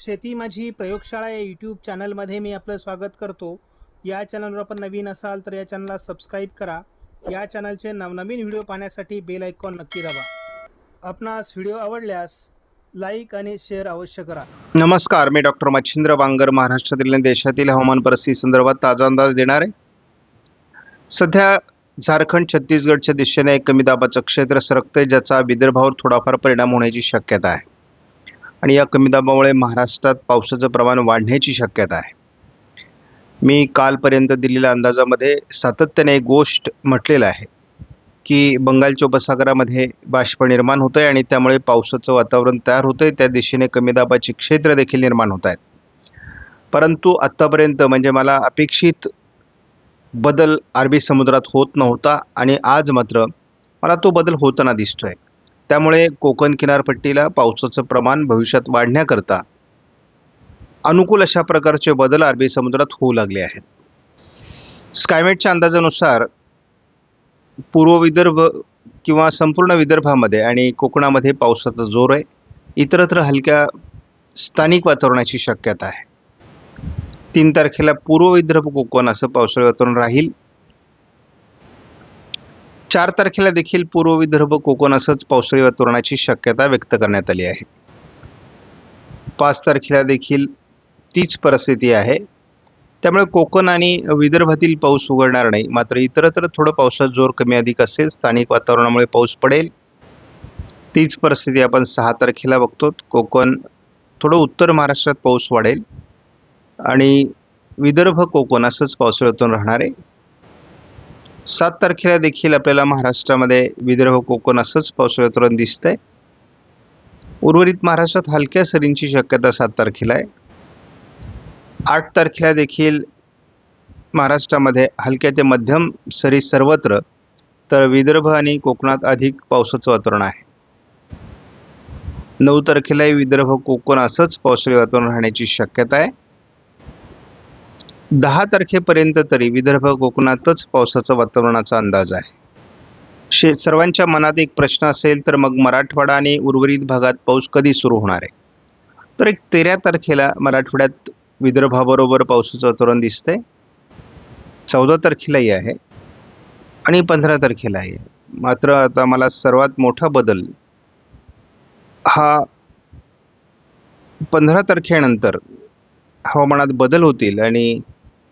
शेती माझी प्रयोगशाळा या यूट्यूब चॅनलमध्ये मी आपलं स्वागत करतो. या चॅनलवर आपण नवीन असाल तर या चॅनलला सबस्क्राईब करा. या चॅनलचे नवनवीन व्हिडिओ पाहण्यासाठी बेल आयकॉन नक्की दाबा. आपणास व्हिडिओ आवडल्यास लाईक आणि शेअर अवश्य करा. नमस्कार मी डॉक्टर मच्छिंद्र बांगर महाराष्ट्रातील आणि देशातील हवामान परिस्थिती संदर्भात ताजा अंदाज देणार आहे. सध्या झारखंड छत्तीसगडच्या दिशेने एक कमी दाबाचं क्षेत्र सरकते ज्याचा विदर्भावर थोडाफार परिणाम होण्याची शक्यता आहे. आणि या कमी दाबामुळे महाराष्ट्रात पावसाचं प्रमाण वाढण्याची शक्यता आहे. मी कालपर्यंत दिलेल्या अंदाजामध्ये सातत्याने एक गोष्ट म्हटलेलं आहे की बंगालच्या उपसागरामध्ये बाष्प निर्माण होतं आहे आणि त्यामुळे पावसाचं वातावरण तयार होतं आहे त्या दिशेने कमी दाबाची क्षेत्र देखील निर्माण होत आहेत. परंतु आत्तापर्यंत म्हणजे मला अपेक्षित बदल अरबी समुद्रात होत नव्हता आणि आज मात्र मला तो बदल होताना दिसतो आहे त्यामुळे कोकण किनारपट्टीला पावसाचं प्रमाण भविष्यात वाढण्याकरता अनुकूल अशा प्रकारचे बदल अरबी समुद्रात होऊ लागले आहेत. स्कायमेटच्या अंदाजानुसार पूर्व विदर्भ किंवा संपूर्ण विदर्भामध्ये आणि कोकणामध्ये पावसाचा जोर आहे. इतरत्र हलक्या स्थानिक वातावरणाची शक्यता आहे. तीन तारखेला पूर्व विदर्भ कोकण असं पावसाळी वातावरण राहील. चार तारखेला देखील पूर्व विदर्भ कोकण असंच पावसाळी वातावरणाची शक्यता व्यक्त करण्यात आली आहे. पाच तारखेला देखील तीच परिस्थिती आहे. त्यामुळे कोकण आणि विदर्भातील पाऊस उघडणार नाही. मात्र इतरत्र थोडं पावसात जोर कमी अधिक असेल स्थानिक वातावरणामुळे पाऊस पडेल. तीच परिस्थिती आपण सहा तारखेला बघतो. कोकण थोडं उत्तर महाराष्ट्रात पाऊस वाढेल आणि विदर्भ कोकण असंच पावसाळ्यातून राहणार आहे. सात तारखेला देखील आपल्याला महाराष्ट्रामध्ये विदर्भ कोकण असंच पावसाळ्यातून दिसतंय. उर्वरित महाराष्ट्रात हलक्या सरींची शक्यता सात तारखेला आहे. आठ तारखेला देखील महाराष्ट्रामध्ये हलक्या ते मध्यम सरी सर्वत्र तर विदर्भ आणि कोकणात अधिक पावसाचं वातावरण आहे. नऊ तारखेलाही विदर्भ कोकण असंच पावसाळी वातावरण राहण्याची शक्यता आहे. दहा तारखेपर्यंत तरी विदर्भ कोकणातच पावसाचा वातावरणाचा अंदाज आहे. शे सर्वांच्या मनात एक प्रश्न असेल तर मग मराठवाडा आणि उर्वरित भागात पाऊस कधी सुरू होणार आहे? तर एक तेरा तारखेला मराठवाड्यात विदर्भाबरोबर पावसाचं वातावरण दिसतंय. चौदा तारखेलाही आहे आणि पंधरा तारखेलाही आहे. मात्र आता मला सर्वात मोठा बदल हा पंधरा तारखेनंतर हवामानात बदल होतील आणि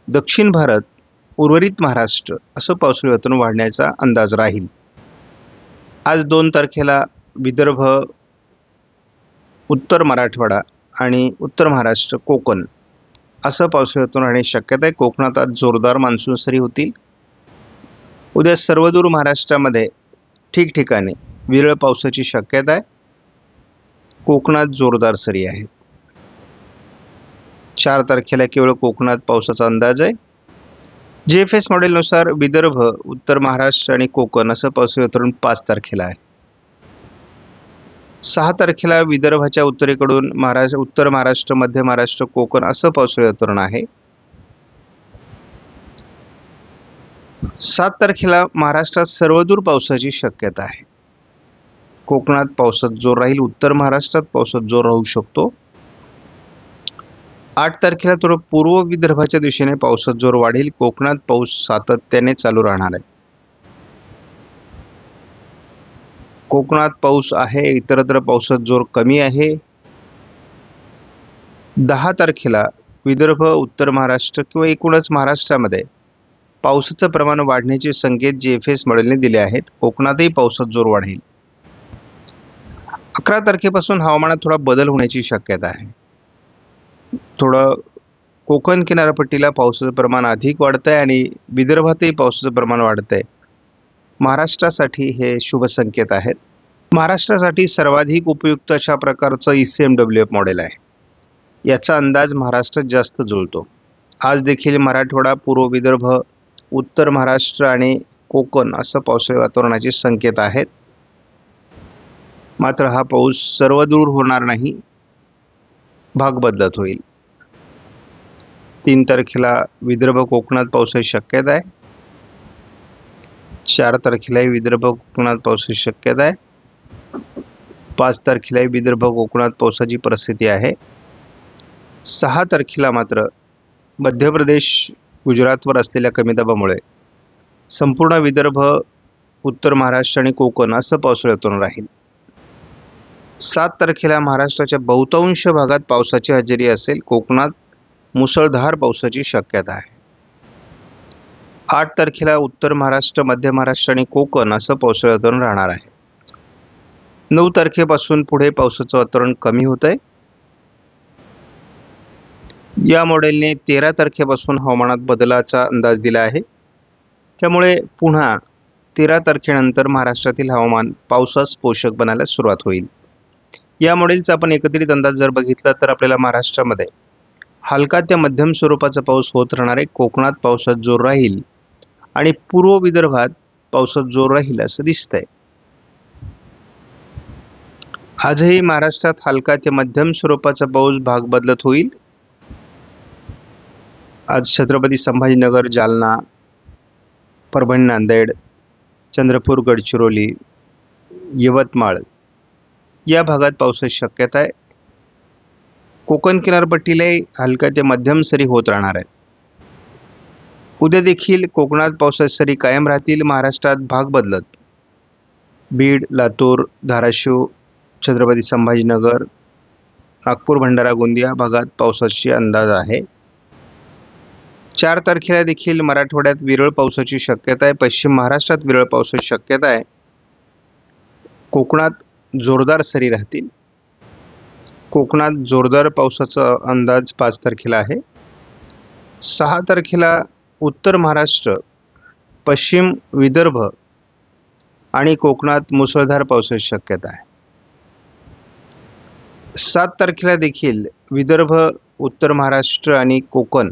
दक्षिण भारत उर्वरित महाराष्ट्र असं पावसाळी वातावरण वाढण्याचा अंदाज राहील. आज दोन तारखेला विदर्भ उत्तर मराठवाडा आणि उत्तर महाराष्ट्र कोकण असं पावसाळी वातावरण राहण्याची शक्यता आहे. कोकणात आज जोरदार मान्सून सरी होतील. उद्या सर्वदूर महाराष्ट्रामध्ये ठिकठिकाणी विरळ पावसाची शक्यता आहे. कोकणात जोरदार सरी आहेत. चार तारखेला केवळ कोकणात पावसाचा अंदाज आहे. जे एफ एस मॉडेलनुसार विदर्भ उत्तर महाराष्ट्र आणि कोकण असं पावसाळी वातावरण पाच तारखेला आहे. सहा तारखेला विदर्भाच्या उत्तरेकडून महाराष्ट्र उत्तर महाराष्ट्र मध्य महाराष्ट्र कोकण असं पावसाळी वातावरण आहे. सात तारखेला महाराष्ट्रात सर्वदूर पावसाची शक्यता आहे. कोकणात पावसात जोर राहील उत्तर महाराष्ट्रात पावसात जोर राहू शकतो. आठ तारखेला थोडं पूर्व विदर्भाच्या दिशेने पावसात जोर वाढेल. कोकणात पाऊस सातत्याने चालू राहणार आहे. कोकणात पाऊस आहे इतरत्र पावसात जोर कमी आहे. दहा तारखेला विदर्भ उत्तर महाराष्ट्र किंवा एकूणच महाराष्ट्रामध्ये पावसाचं प्रमाण वाढण्याचे संकेत जे एफ एस मॉडेलने दिले आहेत. कोकणातही पावसात जोर वाढेल. अकरा तारखेपासून हवामानात थोडा बदल होण्याची शक्यता आहे. थोडं कोकण किनारपट्टीला पावसाचं प्रमाण अधिक वाढतं आहे आणि विदर्भातही पावसाचं प्रमाण वाढतं आहे महाराष्ट्रासाठी हे शुभ संकेत आहेत. महाराष्ट्रासाठी सर्वाधिक उपयुक्त अशा प्रकारचं E C M W F model आहे. याचा अंदाज महाराष्ट्रात जास्त जुळतो. आज देखील मराठवाडा पूर्व विदर्भ उत्तर महाराष्ट्र आणि कोकण असं पावसाळी वातावरणाचे संकेत आहेत. मात्र हा पाऊस सर्वदूर होणार नाही. भाग बदलत होईल. तीन तारखेला विदर्भ कोकणात पावसाची शक्यता आहे. चार तारखेलाही विदर्भ कोकणात पावसाची शक्यता आहे. पाच तारखेलाही विदर्भ कोकणात पावसाची परिस्थिती आहे. सहा तारखेला मात्र मध्य प्रदेश गुजरातवर असलेल्या कमी दाबामुळे संपूर्ण विदर्भ उत्तर महाराष्ट्र आणि कोकण असं पावसाळ्यातून राहील. सात तारखेला महाराष्ट्राच्या बहुतांश भागात पावसाची हजेरी असेल. कोकणात मुसळधार पावसाची शक्यता आहे. आठ तारखेला उत्तर महाराष्ट्र मध्य महाराष्ट्र आणि कोकण असं पावसाळ्यातून राहणार आहे. नऊ तारखेपासून पुढे पावसाचं वातावरण कमी होत आहे. या मॉडेलने तेरा तारखेपासून हवामानात बदलाचा अंदाज दिला आहे. त्यामुळे पुन्हा तेरा तारखेनंतर महाराष्ट्रातील हवामान पावसास पोषक बनायला सुरुवात होईल. या मॉडेलचा आपण एकत्रित अंदाज जर बघितला तर आपल्याला महाराष्ट्रामध्ये हलका त्या मध्यम स्वरूपाचा पाऊस होत राहणार आहे. कोकणात पावसात जोर राहील आणि पूर्व विदर्भात पावसात जोर राहील असं दिसतंय. आजही महाराष्ट्रात हलका ते मध्यम स्वरूपाचा पाऊस भाग बदलत होईल. आज छत्रपती संभाजीनगर जालना परभणी नांदेड चंद्रपूर गडचिरोली यवतमाळ या भागात पावसाची शक्यता आहे. कोकण किनारपट्टीलाही हलक्या ते मध्यम सरी होत राहणार आहे उद्या देखील कोकणात पावसाच्या सरी कायम राहतील. महाराष्ट्रात भाग बदलत. बीड लातूर धाराशिव छत्रपती संभाजीनगर नागपूर भंडारा गोंदिया भागात पावसाची अंदाज आहे. चार तारखेला देखील मराठवाड्यात विरळ पावसाची शक्यता आहे. पश्चिम महाराष्ट्रात विरळ पावसाची शक्यता आहे. कोकणात जोरदार सरी राहतील. कोकणात जोरदार पावसाचा अंदाज पाच तारखेला आहे. सहा तारखेला उत्तर महाराष्ट्र पश्चिम विदर्भ आणि कोकणात मुसळधार पावसाची शक्यता आहे. सात तारखेला देखील विदर्भ उत्तर महाराष्ट्र आणि कोकण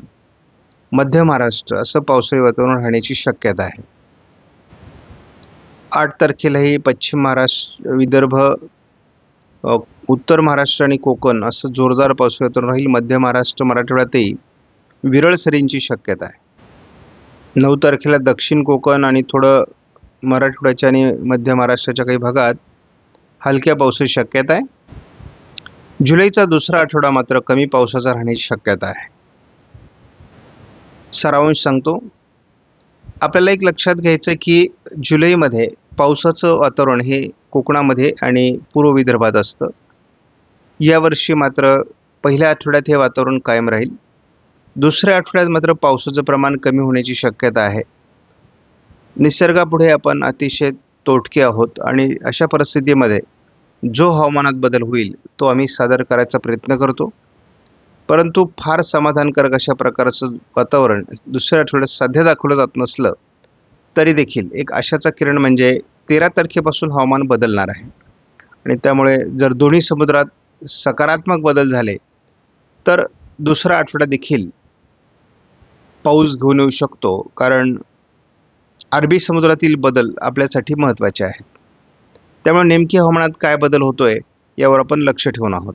मध्य महाराष्ट्र असं पावसाळी वातावरण राहण्याची शक्यता आहे. आठ तारखेलाही पश्चिम महाराष्ट्र विदर्भ उत्तर महाराष्ट्र आणि कोकण असं जोरदार पाऊस राहील. मध्य महाराष्ट्र मराठवाड्यातही विरळ सरींची शक्यता आहे. नऊ तारखेला दक्षिण कोकण आणि थोडं मराठवाड्याच्या आणि मध्य महाराष्ट्राच्या काही भागात हलक्या पावसाची शक्यता आहे. जुलैचा दुसरा आठवडा मात्र कमी पावसाचा राहण्याची शक्यता आहे. सारांश सांगतो. आपल्याला एक लक्षात घ्यायचं आहे की जुलैमध्ये पावसाचं वातावरण हे कोकणामध्ये आणि पूर्व विदर्भात असतं. यावर्षी मात्र पहिल्या आठवड्यात हे वातावरण कायम राहील. दुसऱ्या आठवड्यात मात्र पावसाचं प्रमाण कमी होण्याची शक्यता आहे. निसर्गापुढे आपण अतिशय तोटके आहोत आणि अशा परिस्थितीमध्ये जो हवामानात बदल होईल तो आम्ही सादर करायचा प्रयत्न करतो. परंतु फार समाधानकारक अशा प्रकारचं वातावरण दुसऱ्या आठवड्यात सध्या दाखवलं जात नसलं तरी देखील एक आशाचा किरण म्हणजे तेरा तारखेपासून हवामान बदलणार आहे. आणि त्यामुळे जर दोन्ही समुद्रात सकारात्मक बदल झाले तर दुसरा आठवडा देखील पाऊस घेऊन येऊ शकतो कारण अरबी समुद्रातील बदल आपल्यासाठी महत्त्वाचे आहेत. त्यामुळे नेमकी हवामानात काय बदल होतोय यावर आपण लक्ष ठेवून आहोत.